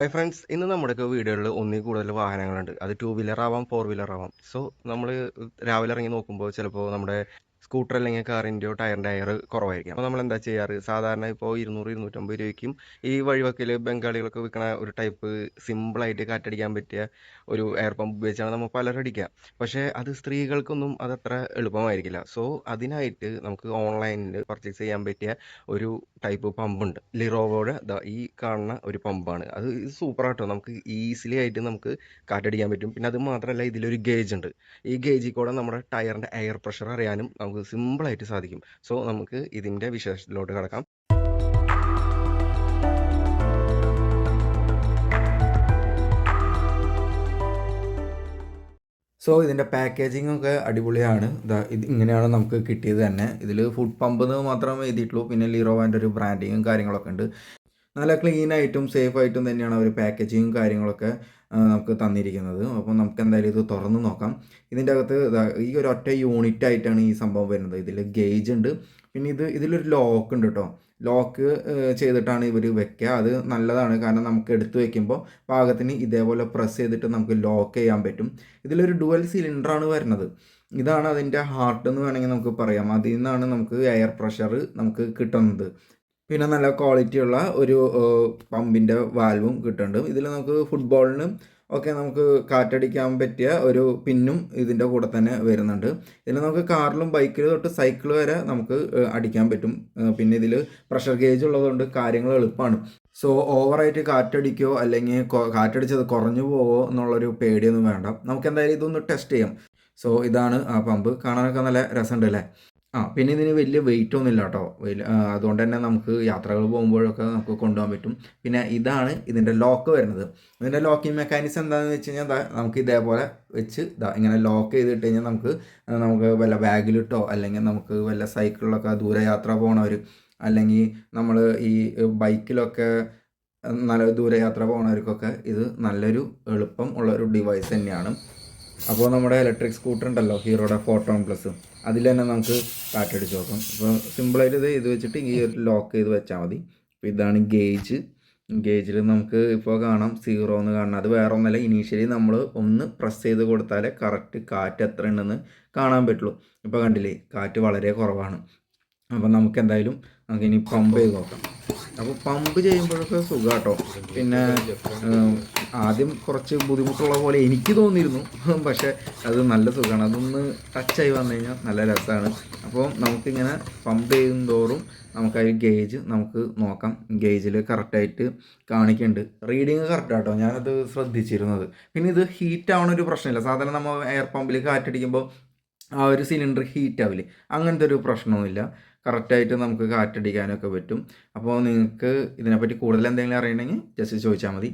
Hi friends ഇന്ന് നമ്മുടെ വീടുകളിൽ ഒന്നിൽ കൂടുതൽ വാഹനങ്ങളുണ്ട്. അത് ടൂ വീലർ ആവാം ഫോർ വീലർ ആവാം. സോ നമ്മൾ രാവിലെ ഇറങ്ങി നോക്കുമ്പോൾ ചിലപ്പോൾ നമ്മുടെ സ്കൂട്ടർ അല്ലെങ്കിൽ കാറിന്റെയോ ടയറിന്റെ ടയർ കുറവായിരിക്കും. അപ്പോൾ നമ്മൾ എന്താ ചെയ്യാറ്? സാധാരണ ഇപ്പോൾ ഇരുന്നൂറ് ഇരുന്നൂറ്റമ്പത് രൂപയ്ക്കും ഈ വഴിവക്കിൽ ബംഗാളികളൊക്കെ വിൽക്കുന്ന ഒരു ടൈപ്പ് സിമ്പിളായിട്ട് കാറ്റടിക്കാൻ പറ്റിയ ഒരു എയർ പമ്പ് ഉപയോഗിച്ചാണ് നമ്മൾ പലരും അടിക്കുക. പക്ഷേ അത് സ്ത്രീകൾക്കൊന്നും അതത്ര എളുപ്പമായിരിക്കില്ല. സോ അതിനായിട്ട് നമുക്ക് ഓൺലൈനിൽ പർച്ചേസ് ചെയ്യാൻ പറ്റിയ ഒരു ടൈപ്പ് പമ്പുണ്ട്. ലിറോവോടെ ഈ കാണുന്ന ഒരു പമ്പാണ്. അത് സൂപ്പറാട്ടോ. നമുക്ക് ഈസിലി ആയിട്ട് നമുക്ക് കാറ്റടിക്കാൻ പറ്റും. പിന്നെ അത് മാത്രമല്ല ഇതിലൊരു ഗേജ് ഉണ്ട്. ഈ ഗേജിൽ കൂടെ നമ്മുടെ ടയറിന്റെ എയർ പ്രഷർ അറിയാനും നമുക്ക് സിമ്പിളായിട്ട് സാധിക്കും. സോ നമുക്ക് ഇതിന്റെ വിശേഷത്തിലോട്ട് കിടക്കാം. സോ ഇതിന്റെ പാക്കേജിംഗ് ഒക്കെ അടിപൊളിയാണ്. ഇതാ ഇങ്ങനെയാണ് നമുക്ക് കിട്ടിയത് തന്നെ. ഇതിൽ ഫുഡ് പമ്പ് എന്ന് മാത്രമേ എഴുതിയിട്ടുള്ളൂ. പിന്നെ ലീറോവാന്റെ ഒരു ബ്രാൻഡിങ്ങും കാര്യങ്ങളൊക്കെ ഉണ്ട്. നല്ല ക്ലീൻ ആയിട്ടും സേഫ് ആയിട്ടും തന്നെയാണ് അവർ പാക്കേജിങ്ങും കാര്യങ്ങളൊക്കെ നമുക്ക് തന്നിരിക്കുന്നത്. അപ്പോൾ നമുക്ക് എന്തായാലും ഇത് തുറന്ന് നോക്കാം. ഇതിന്റെ അകത്ത് ഈ ഒരു ഒറ്റ യൂണിറ്റ് ആയിട്ടാണ് ഈ സംഭവം വരുന്നത്. ഇതിൽ ഗേജ് ഉണ്ട്. പിന്നെ ഇത് ഇതിലൊരു ലോക്ക് ഉണ്ട് കേട്ടോ ലോക്ക് ചെയ്തിട്ടാണ് ഇവർ വെക്കുക അത് നല്ലതാണ്. കാരണം നമുക്ക് എടുത്തു വെക്കുമ്പോൾ പാകത്തിന് ഇതേപോലെ പ്രസ് ചെയ്തിട്ട് നമുക്ക് ലോക്ക് ചെയ്യാൻ പറ്റും. ഇതിലൊരു ഡുവൽ സിലിണ്ടറാണ് വരുന്നത്. ഇതാണ് അതിന്റെ ഹാർട്ട് എന്ന് വേണമെങ്കിൽ നമുക്ക് പറയാം. അതിൽ നിന്നാണ് നമുക്ക് എയർ പ്രഷർ നമുക്ക് കിട്ടുന്നത്. പിന്നെ നല്ല ക്വാളിറ്റിയുള്ള ഒരു പമ്പിന്റെ വാൽവും കിട്ടുന്നുണ്ട് ഇതിൽ നമുക്ക് ഫുട്ബോളിന് ഒക്കെ നമുക്ക് കാറ്റടിക്കാൻ പറ്റിയ ഒരു പിന്നും ഇതിന്റെ കൂടെ തന്നെ വരുന്നുണ്ട്. ഇതിൽ നമുക്ക് കാറിലും ബൈക്കിൽ തൊട്ട് സൈക്കിൾ വരെ നമുക്ക് അടിക്കാൻ പറ്റും. പിന്നെ ഇതിൽ പ്രഷർ ഗേജ് ഉള്ളതുകൊണ്ട് കാര്യങ്ങൾ എളുപ്പമാണ് സോ ഓവറായിട്ട് കാറ്റടിക്കോ അല്ലെങ്കിൽ കാറ്റടിച്ചത് കുറഞ്ഞു പോവോ എന്നുള്ളൊരു പേടിയൊന്നും വേണ്ട. നമുക്ക് എന്തായാലും ഇതൊന്ന് ടെസ്റ്റ് ചെയ്യാം. സോ ഇതാണ് ആ പമ്പ്. കാണാനൊക്കെ നല്ല രസമുണ്ട് അല്ലേ ആ പിന്നെ ഇതിന് വലിയ വെയിറ്റ് ഒന്നും ഇല്ല കേട്ടോ വലിയ അതുകൊണ്ട് തന്നെ നമുക്ക് യാത്രകൾ പോകുമ്പോഴൊക്കെ നമുക്ക് കൊണ്ടുപോകാൻ പറ്റും. പിന്നെ ഇതാണ് ഇതിന്റെ ലോക്ക് വരുന്നത്. ഇതിന്റെ ലോക്കിംഗ് മെക്കാനിസം എന്താണെന്ന് വെച്ച് കഴിഞ്ഞാൽ നമുക്ക് ഇതേപോലെ വെച്ച് ഇങ്ങനെ ലോക്ക് ചെയ്തിട്ട് കഴിഞ്ഞാൽ നമുക്ക് നമുക്ക് വല്ല ബാഗിലിട്ടോ അല്ലെങ്കിൽ നമുക്ക് വല്ല സൈക്കിളിലൊക്കെ ദൂരയാത്ര പോകണവർ അല്ലെങ്കിൽ നമ്മൾ ഈ ബൈക്കിലൊക്കെ നല്ല ദൂരയാത്ര പോകുന്നവർക്കൊക്കെ ഇത് നല്ലൊരു എളുപ്പം ഉള്ള ഒരു ഡിവൈസ് തന്നെയാണ്. അപ്പോൾ നമ്മുടെ ഇലക്ട്രിക് സ്കൂട്ടർ ഉണ്ടല്ലോ ഹീറോയുടെ ഫോട്ടോൺ പ്ലസ് അതിൽ തന്നെ നമുക്ക് കാറ്റടിച്ച് നോക്കാം. അപ്പോൾ സിമ്പിളായിട്ട് ഇത് ഇത് വെച്ചിട്ട് ഈ ഒരു ലോക്ക് ചെയ്ത് വെച്ചാൽ മതി. അപ്പോൾ ഇതാണ് ഗേജ് ഗേജിൽ നമുക്ക് ഇപ്പോൾ കാണാം സീറോ എന്ന് കാണണം. അത് വേറെ ഒന്നല്ല ഇനീഷ്യലി നമ്മൾ ഒന്ന് പ്രസ് ചെയ്ത് കൊടുത്താലേ കറക്റ്റ് കാറ്റ് എത്ര ഉണ്ടെന്ന് കാണാൻ പറ്റുള്ളൂ. ഇപ്പോൾ കണ്ടില്ലേ കാറ്റ് വളരെ കുറവാണ്. അപ്പോൾ നമുക്ക് എന്തായാലും നമുക്ക് ഇനി പമ്പ് ചെയ്ത് നോക്കാം. അപ്പോൾ പമ്പ് ചെയ്യുമ്പോഴൊക്കെ സുഖാട്ടോ. പിന്നെ ആദ്യം കുറച്ച് ബുദ്ധിമുട്ടുള്ള പോലെ എനിക്ക് തോന്നിയിരുന്നു. പക്ഷെ അത് നല്ല സുഖമാണ് അതൊന്ന് ടച്ചായി വന്നു കഴിഞ്ഞാൽ നല്ല രസമാണ് അപ്പോൾ നമുക്കിങ്ങനെ പമ്പ് ചെയ്യും തോറും നമുക്ക് അതിൽ ഗേജ് നമുക്ക് നോക്കാം. ഗേജിൽ കറക്റ്റായിട്ട് കാണിക്കുന്നുണ്ട് റീഡിങ് കറക്റ്റ് ആട്ടോ. ഞാനത് ശ്രദ്ധിച്ചിരുന്നത്. പിന്നെ ഇത് ഹീറ്റ് ആവണ ഒരു പ്രശ്നമില്ല. സാധാരണ നമ്മൾ എയർ പമ്പിൽ കാറ്റടിക്കുമ്പോൾ ആ ഒരു സിലിണ്ടർ ഹീറ്റ് ആവില്ലേ? അങ്ങനത്തെ ഒരു പ്രശ്നവുമില്ല. കറക്റ്റായിട്ട് നമുക്ക് കാറ്റടിക്കാനൊക്കെ പറ്റും. അപ്പോൾ നിങ്ങൾക്ക് ഇതിനെപ്പറ്റി കൂടുതൽ എന്തെങ്കിലും അറിയണമെങ്കിൽ ജസ്റ്റ് ചോദിച്ചാൽ മതി.